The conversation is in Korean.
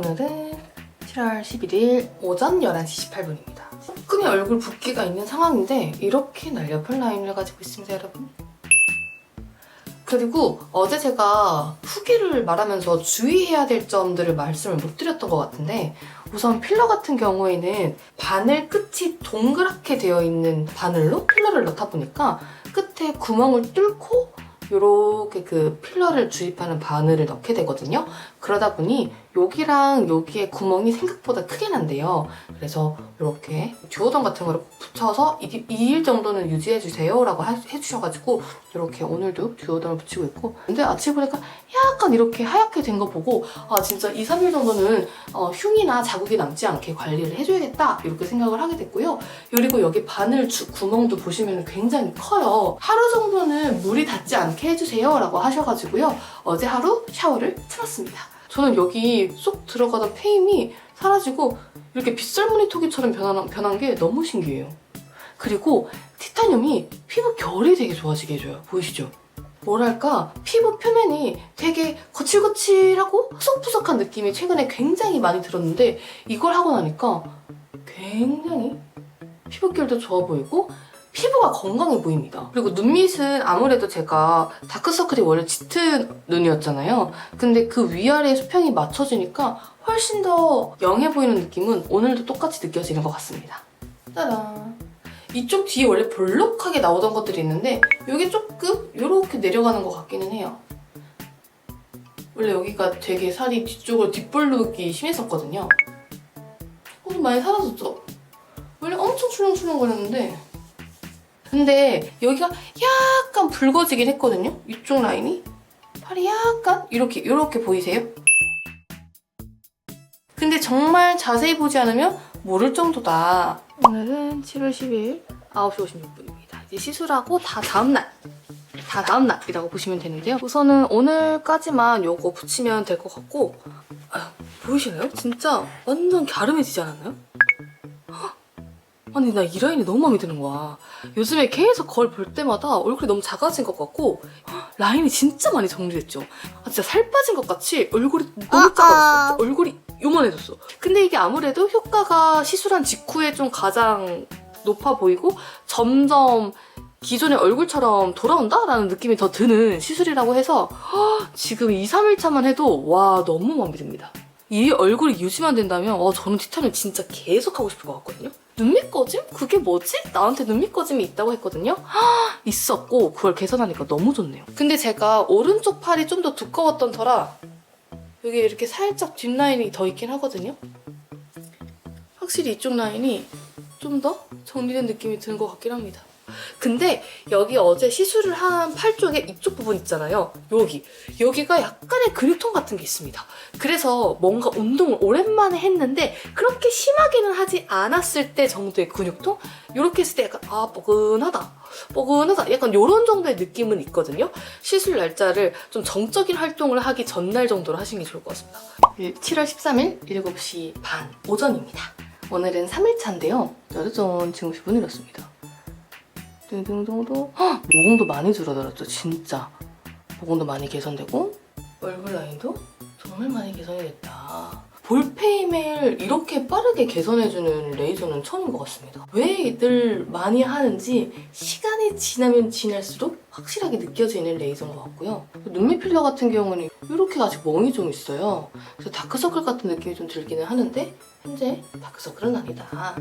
7월 11일 오전 11시 18분입니다. 조금의 얼굴 붓기가 있는 상황인데 이렇게 날렵한 라인을 가지고 있습니다, 여러분. 그리고 어제 제가 후기를 말하면서 주의해야 될 점들을 말씀을 못 드렸던 것 같은데 우선 필러 같은 경우에는 바늘 끝이 동그랗게 되어 있는 바늘로 필러를 넣다 보니까 끝에 구멍을 뚫고 이렇게 그 필러를 주입하는 바늘을 넣게 되거든요. 그러다 보니 여기랑 여기에 구멍이 생각보다 크게 난대요. 그래서 이렇게 듀오던 같은 거를 붙여서 2일 정도는 유지해 주세요 라고 하- 해주셔가지고 이렇게 오늘도 듀오던을 붙이고 있고 근데 아침에 보니까 약간 이렇게 하얗게 된 거 보고 아 진짜 2, 3일 정도는 어, 흉이나 자국이 남지 않게 관리를 해줘야겠다 이렇게 생각을 하게 됐고요. 그리고 여기 바늘 주- 구멍도 보시면 굉장히 커요. 하루 정도는 물이 닿지 않게 해주세요 라고 하셔가지고요. 어제 하루 샤워를 참았습니다. 저는 여기 쏙 들어가던 페임이 사라지고 이렇게 빗살무늬 토기처럼 변한, 변한 게 너무 신기해요. 그리고 티타늄이 피부 결이 되게 좋아지게 해줘요. 보이시죠? 뭐랄까 피부 표면이 되게 거칠거칠하고 푸석푸석한 느낌이 최근에 굉장히 많이 들었는데 이걸 하고 나니까 굉장히 피부결도 좋아 보이고 피부가 건강해 보입니다. 그리고 눈밑은 아무래도 제가 다크서클이 원래 짙은 눈이었잖아요. 근데 그 위아래 수평이 맞춰지니까 훨씬 더 영해 보이는 느낌은 오늘도 똑같이 느껴지는 것 같습니다. 짜란. 이쪽 뒤에 원래 볼록하게 나오던 것들이 있는데 여기 조금 이렇게 내려가는 것 같기는 해요. 원래 여기가 되게 살이 뒤쪽으로 뒷볼록이 심했었거든요. 어, 좀 많이 사라졌죠? 원래 엄청 출렁출렁거렸는데 근데 여기가 약간 붉어지긴 했거든요? 이쪽 라인이 팔이 약간 이렇게 이렇게 보이세요? 근데 정말 자세히 보지 않으면 모를 정도다. 오늘은 7월 10일 9시 56분입니다. 이제 시술하고 다 다음날. 다 다음날이라고 보시면 되는데요. 우선은 오늘까지만 요거 붙이면 될 것 같고 아, 보이시나요? 진짜 완전 갸름해지지 않았나요? 헉! 아니 나 이 라인이 너무 마음에 드는 거야. 요즘에 계속 거울 볼 때마다 얼굴이 너무 작아진 것 같고 헉, 라인이 진짜 많이 정리됐죠. 아, 진짜 살 빠진 것 같이 얼굴이 너무 작아졌어. 얼굴이 요만해졌어. 근데 이게 아무래도 효과가 시술한 직후에 좀 가장 높아 보이고 점점 기존의 얼굴처럼 돌아온다라는 느낌이 더 드는 시술이라고 해서 헉, 지금 2, 3일 차만 해도 와 너무 마음에 듭니다. 이 얼굴이 유지만 된다면 어, 저는 티타늄 진짜 계속 하고 싶을 것 같거든요. 눈밑 꺼짐? 그게 뭐지? 나한테 눈밑 꺼짐이 있다고 했거든요. 헉, 있었고 그걸 개선하니까 너무 좋네요. 근데 제가 오른쪽 팔이 좀 더 두꺼웠던 터라 여기 이렇게 살짝 뒷라인이 더 있긴 하거든요. 확실히 이쪽 라인이 좀 더 정리된 느낌이 드는 것 같긴 합니다. 근데 여기 어제 시술을 한 팔 쪽에 이쪽 부분 있잖아요. 여기. 여기가 약간의 근육통 같은 게 있습니다. 그래서 뭔가 운동을 오랜만에 했는데 그렇게 심하게는 하지 않았을 때 정도의 근육통? 이렇게 했을 때 약간 아 뻐근하다. 뻐근하다. 약간 이런 정도의 느낌은 있거든요. 시술 날짜를 좀 정적인 활동을 하기 전날 정도로 하시는 게 좋을 것 같습니다. 7월 13일 7시 반 오전입니다. 오늘은 3일차인데요. 짜자잔 지금 10분 이렇습니다. 띵띵동동 헉! 모공도 많이 줄어들었죠 진짜. 모공도 많이 개선되고 얼굴 라인도 정말 많이 개선이 됐다. 볼페임을 이렇게 빠르게 개선해주는 레이저는 처음인 것 같습니다. 왜들 많이 하는지 시간이 지나면 지날수록 확실하게 느껴지는 레이저인 것 같고요. 눈밑 필러 같은 경우는 이렇게 아직 멍이 좀 있어요. 그래서 다크서클 같은 느낌이 좀 들기는 하는데 현재 다크서클은 아니다